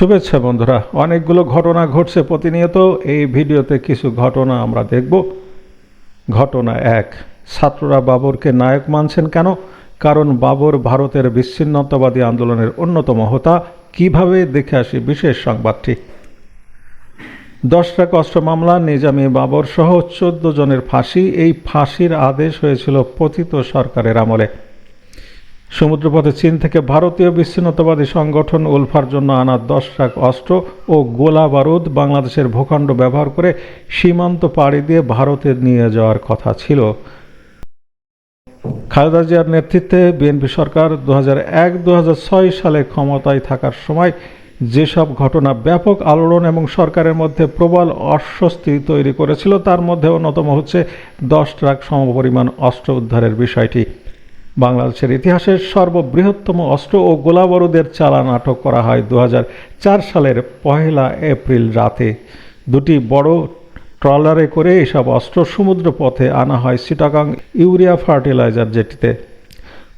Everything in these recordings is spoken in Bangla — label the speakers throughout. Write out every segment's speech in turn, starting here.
Speaker 1: শুভেচ্ছা বন্ধুরা, অনেকগুলো ঘটনা ঘটছে প্রতিনিয়ত। এই ভিডিওতে কিছু ঘটনা আমরা দেখব। ঘটনা এক, ছাত্ররা বাবরকে নায়ক মানছেন কেন? কারণ বাবর ভারতের বিচ্ছিন্নতাবাদী আন্দোলনের অন্যতম হতা। কীভাবে দেখে আসি বিশেষ সংবাদটি? দশটা কষ্ট মামলা, নিজামী বাবর সহ চোদ্দ জনের ফাঁসি। এই ফাঁসির আদেশ হয়েছিল পতিত সরকারের আমলে। সমুদ্রপথে চীন থেকে ভারতীয় বিচ্ছিন্নতাবাদী সংগঠন উলফার জন্য আনা দশ ট্রাক অস্ত্র ও গোলা বারুদ বাংলাদেশের ভূখণ্ড ব্যবহার করে সীমান্ত পাড়ি দিয়ে ভারতে নিয়ে যাওয়ার কথা ছিল। খালেদা জিয়ার নেতৃত্বে বিএনপি সরকার দু এক দু সালে ক্ষমতায় থাকার সময় যেসব ঘটনা ব্যাপক আলোড়ন এবং সরকারের মধ্যে প্রবল অস্বস্তি তৈরি করেছিল, তার মধ্যে অন্যতম হচ্ছে দশ ট্রাক সমপরিমাণ অস্ত্র উদ্ধারের বিষয়টি। বাংলাদেশের ইতিহাসের সর্ববৃহত্তম অস্ত্র ও গোলাবারুদের চালান আটক করা হয় দু হাজার চার সালের পহেলা এপ্রিল রাতে। দুটি বড় ট্রলারে করে এসব অস্ত্র সমুদ্র পথে আনা হয় সিটাগাং ইউরিয়া ফার্টিলাইজার জেটিতে।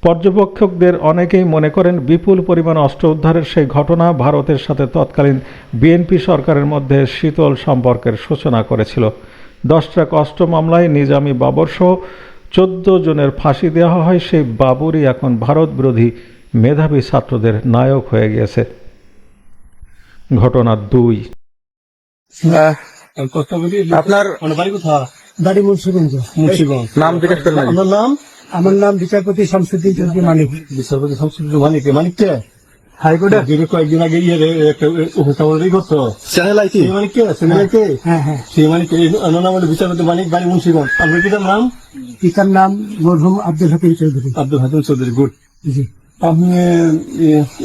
Speaker 1: পর্যবেক্ষকদের অনেকেই মনে করেন বিপুল পরিমাণ অস্ত্র উদ্ধারের সেই ঘটনা ভারতের সাথে তৎকালীন বিএনপি সরকারের মধ্যে শীতল সম্পর্কের সূচনা করেছিল। দশ ট্রাক অস্ত্র মামলায় নিজামী বাবর সহ চোদ্দ জনের ফাঁসি দেওয়া হয় সেই বাবুরই এখন ভারত বিরোধী মেধাবী ছাত্রদের নায়ক হয়ে গিয়েছে। ঘটনা দুই।
Speaker 2: আপনার
Speaker 3: বাড়ি কোথায়?
Speaker 4: মুন্সিগঞ্জ।
Speaker 3: মুন্সিগঞ্জ।
Speaker 2: নাম জিজ্ঞেস করেন।
Speaker 3: নাম?
Speaker 4: আমার নাম বিচারপতি শামসুদ্দিন চৌধুরী মানিক।
Speaker 3: বিচারপতি শামসুদ্দিন মানিক। মানিক কে?
Speaker 4: হাইকোর্টের
Speaker 3: যিনি কয়েকদিন আগে ইয়ে একটা উপস্থাপন করতো।
Speaker 2: চ্যানেল আইটি
Speaker 3: সেই কে সেই কে?
Speaker 4: হ্যাঁ হ্যাঁ
Speaker 3: সেই মানিক কে? নাম হলো বিচারপতি মানিক বাড়ি মুন্সিগঞ্জ। আপনার পিতার নাম?
Speaker 4: পিতার নাম মরহুম আব্দুল হাকিম চৌধুরী।
Speaker 3: আব্দুল হাকিম চৌধুরী গুড।
Speaker 4: জি।
Speaker 3: আপনি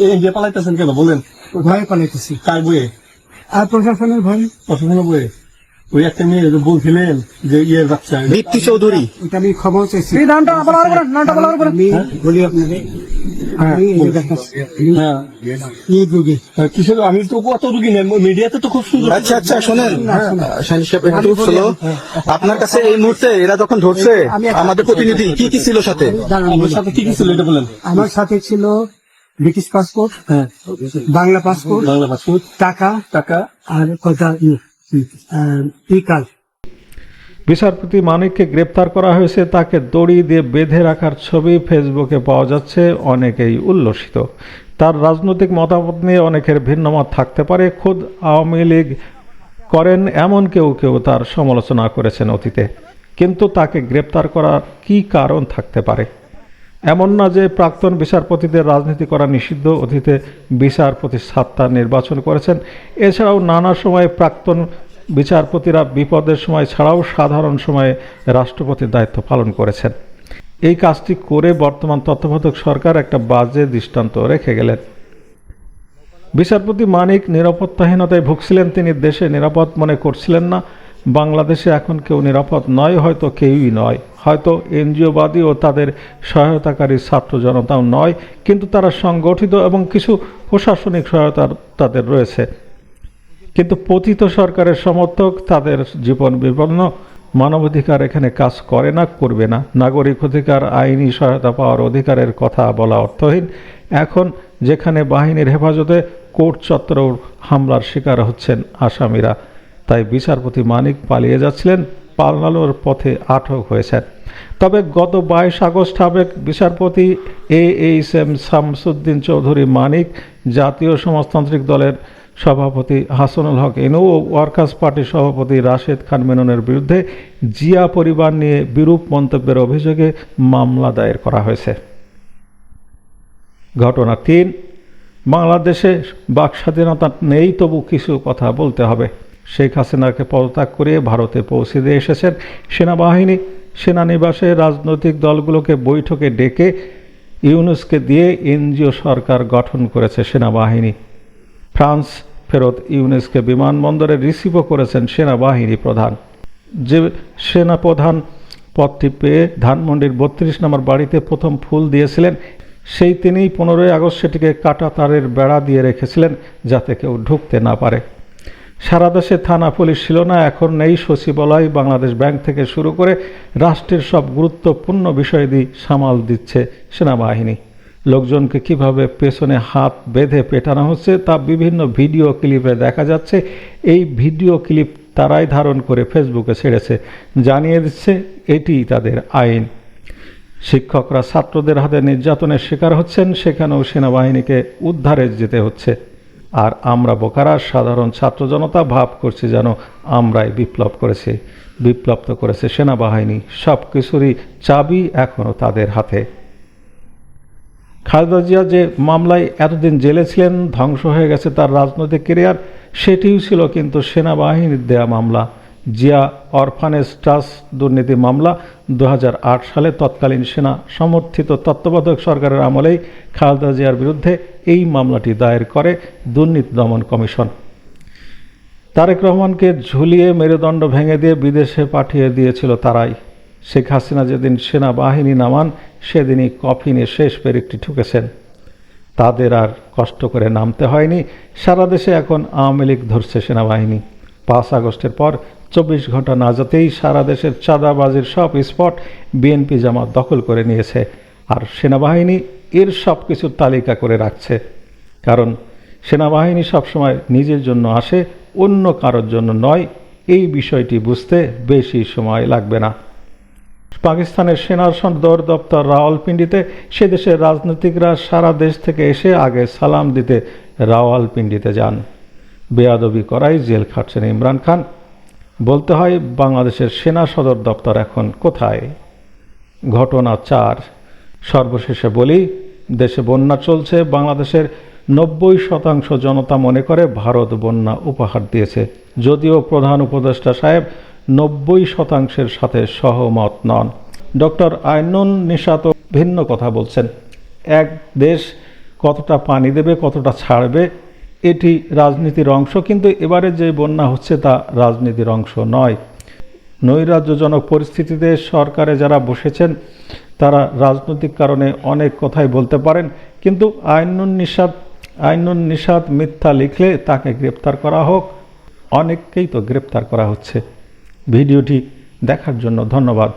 Speaker 3: এই যে পালাইতেছেন কেন? বলেন।
Speaker 4: ভয়ে পালাইতেছি।
Speaker 3: কার বইয়ে?
Speaker 4: আর প্রশাসনের ভয়ে।
Speaker 3: প্রশাসনের বইয়ে? ওই একটা মেয়ে বলছিলেন যে ইয়ের বাচ্চা।
Speaker 2: দীপ্তি চৌধুরী।
Speaker 4: এটা আমি খবর চাইছি। আমি বলি আপনাকে আমি এই যে দেখাচ্ছি, আমি
Speaker 3: হ্যাঁ।
Speaker 4: এই রোগী।
Speaker 3: কিসের আমি তো কত রুগী নেই মিডিয়াতে তো খুব সুন্দর।
Speaker 2: আচ্ছা আচ্ছা শোনেন। আপনার কাছে এই মুহূর্তে এরা যখন ধরছে আমাদের প্রতিনিধি কি কি ছিল সাথে?
Speaker 3: সাথে কি কি ছিল এটা বলেন।
Speaker 4: আমার সাথে ছিল ব্রিটিশ পাসপোর্ট
Speaker 3: হ্যাঁ।
Speaker 4: বাংলা পাসপোর্ট
Speaker 3: বাংলা পাসপোর্ট
Speaker 4: টাকা
Speaker 3: টাকা।
Speaker 4: আর কথা ই কার্ড
Speaker 1: বিচারপতি মানিককে গ্রেপ্তার করা হয়েছে, তাকে দড়ি দিয়ে বেঁধে রাখার ছবি ফেসবুকে পাওয়া যাচ্ছে, অনেকেই উল্লসিত। তার রাজনৈতিক মতামত নিয়ে অনেকের ভিন্নমত থাকতে পারে, খোদ আওয়ামী লীগ করেন এমন কেউ কেউ তার সমালোচনা করেছেন অতীতে। কিন্তু তাকে গ্রেপ্তার করার কী কারণ থাকতে পারে? এমন না যে প্রাক্তন বিচারপতিদের রাজনীতি করা নিষিদ্ধ, অতীতে বিচারপতি সাত্তা নির্বাচন করেছেন। এছাড়াও নানা সময়ে প্রাক্তন বিচারপতিরা বিপদের সময় ছাড়াও সাধারণ সময়ে রাষ্ট্রপতির দায়িত্ব পালন করেছেন। এই কাজটি করে বর্তমান তত্ত্বাবধায়ক সরকার একটা বাজে দৃষ্টান্ত রেখে গেলেন। বিচারপতি মানিক নিরাপত্তাহীনতায় ভুগছিলেন, তিনি দেশে নিরাপদ মনে করছিলেন না। বাংলাদেশে এখন কেউ নিরাপদ নয়, হয়তো কেউই নয়। হয়তো এনজিওবাদী ও তাদের সহায়তাকারী ছাত্র জনতাও নয়, কিন্তু তারা সংগঠিত এবং কিছু প্রশাসনিক সহায়তা তাদের রয়েছে। কিন্তু পতিত সরকারের সমর্থক তাদের জীবন বিপন্ন, মানবাধিকার এখানে কাজ করে না, করবে না। নাগরিক অধিকার, আইনি সহায়তা পাওয়ার অধিকারের কথা বলা অর্থহীন। এখন যেখানে বাহিনীর হেফাজতে কোর্ট চত্বর হামলার শিকার হচ্ছেন আসামিরা। তাই বিচারপতি মানিক পালিয়ে যাচ্ছিলেন। পালানোর পথে আটক হয়েছেন। তবে গত বাইশ আগস্ট সাবেক বিচারপতি A H M Shamsuddin Chowdhury Manik, জাতীয় সমাজতান্ত্রিক দলের সভাপতি হাসানুল হক ইনু ও ওয়ার্কার্স পার্টির সভাপতি রাশেদ খান মেননের বিরুদ্ধে জিয়া পরিবার নিয়ে বিরূপ মন্তব্যের অভিযোগে মামলা দায়ের করা হয়েছে। ঘটনা তিন, বাংলাদেশে বাক স্বাধীনতা নেই তবু কিছু কথা বলতে হবে। শেখ হাসিনাকে পদত্যাগ করে ভারতে পৌঁছে দিয়ে এসেছেন সেনাবাহিনী। সেনানিবাসে রাজনৈতিক দলগুলোকে বৈঠকে ডেকে ইউনুসকে দিয়ে এনজিও সরকার গঠন করেছে সেনাবাহিনী। ফ্রান্স ফেরত ইউনেসকে বিমানবন্দরে রিসিভও করেছেন সেনাবাহিনী প্রধান। যে সেনা প্রধান পদটি পেয়ে ধানমন্ডির বত্রিশ নম্বর বাড়িতে প্রথম ফুল দিয়েছিলেন, সেই তিনিই পনেরোই আগস্ট সেটিকে কাটা তারের বেড়া দিয়ে রেখেছিলেন যাতে কেউ ঢুকতে না পারে। সারা দেশে থানা পুলিশ ছিল না, এখন নেই সচিবালয়। বাংলাদেশ ব্যাংক থেকে শুরু করে রাষ্ট্রের সব গুরুত্বপূর্ণ বিষয়াদি সামাল দিচ্ছে সেনাবাহিনী। লোকজনকে কীভাবে পেছনে হাত বেঁধে পেটানো হচ্ছে তা বিভিন্ন ভিডিও ক্লিপে দেখা যাচ্ছে। এই ভিডিও ক্লিপ তারাই ধারণ করে ফেসবুকে ছেড়েছে। জানিয়ে দিচ্ছে এটিই তাদের আইন। শিক্ষকরা ছাত্রদের হাতে নির্যাতনের শিকার হচ্ছেন, সেখানেও সেনাবাহিনীকে উদ্ধারে যেতে হচ্ছে। আর আমরা বোকারা সাধারণ ছাত্র জনতা ভাব করছি যেন আমরাই বিপ্লব করেছে, বিপ্লব তো করেছে সেনাবাহিনী সব কিছুরই চাবি এখনও তাদের হাতে। খালেদা জিয়া যে মামলায় এতদিন জেলে ছিলেন, ধ্বংস হয়ে গেছে তার রাজনৈতিক কেরিয়ার, সেটিও ছিল কিন্তু সেনাবাহিনীর দেয়া মামলা। জিয়া অরফানেজ ট্রাস্ট দুর্নীতি মামলা দু হাজার আট সালে তৎকালীন সেনা সমর্থিত তত্ত্বাবধায়ক সরকারের আমলেই খালেদা জিয়ার বিরুদ্ধে এই মামলাটি দায়ের করে দুর্নীতি দমন কমিশন। তারেক রহমানকে ঝুলিয়ে মেরুদণ্ড ভেঙে দিয়ে বিদেশে পাঠিয়ে দিয়েছিল তারাই। শেখ হাসিনা যেদিন সেনাবাহিনী নামান, সেদিনই কফিনে শেষ পেরেকটি ঠুকেছেন। তাদের আর কষ্ট করে নামতে হয়নি। সারা দেশে এখন আওয়ামী লীগ ধরছে সেনাবাহিনী। পাঁচ আগস্টের পর চব্বিশ ঘণ্টা না যেতেই সারা দেশের চাঁদাবাজির সব স্পট বিএনপি জামাত দখল করে নিয়েছে। আর সেনাবাহিনী এর সব কিছুর তালিকা করে রাখছে। কারণ সেনাবাহিনী সবসময় নিজের জন্য আসে, অন্য কারোর জন্য নয়। এই বিষয়টি বুঝতে বেশি সময় লাগবে না। পাকিস্তানের সেনার সদর দপ্তর রাওয়ালপিন্ডিতে সে দেশের রাজনীতিকরা সারা দেশ থেকে এসে আগে সালাম দিতে রাওয়ালপিন্ডিতে যান। বেয়াদবি করাই জেল খাটছেন ইমরান খান। বলতে হয়, বাংলাদেশের সেনা সদর দপ্তর এখন কোথায়? ঘটনা চার। সর্বশেষে বলি, দেশে বন্যা চলছে, বাংলাদেশের নব্বই শতাংশ জনতা মনে করে ভারত বন্যা উপহার দিয়েছে। যদিও প্রধান উপদেষ্টা সাহেব নব্বই শতাংশের সাথে সহমত নন। ডক্টর আইনুন নিশাত ভিন্ন কথা বলছেন। এক দেশ কতটা পানি দেবে, কতটা ছাড়বে এটি রাজনীতির অংশ, কিন্তু এবারে যে বন্যা হচ্ছে তা রাজনীতির অংশ নয়। নৈরাজ্যজনক পরিস্থিতিতে সরকারে যারা বসেছেন, তারা রাজনৈতিক কারণে অনেক কথাই বলতে পারেন, কিন্তু আইনুন নিষাদ আইনুন নিষাদ মিথ্যা লিখলে তাকে গ্রেপ্তার করা হোক। অনেককেই তো গ্রেপ্তার করা হচ্ছে। ভিডিওটি দেখার জন্য ধন্যবাদ।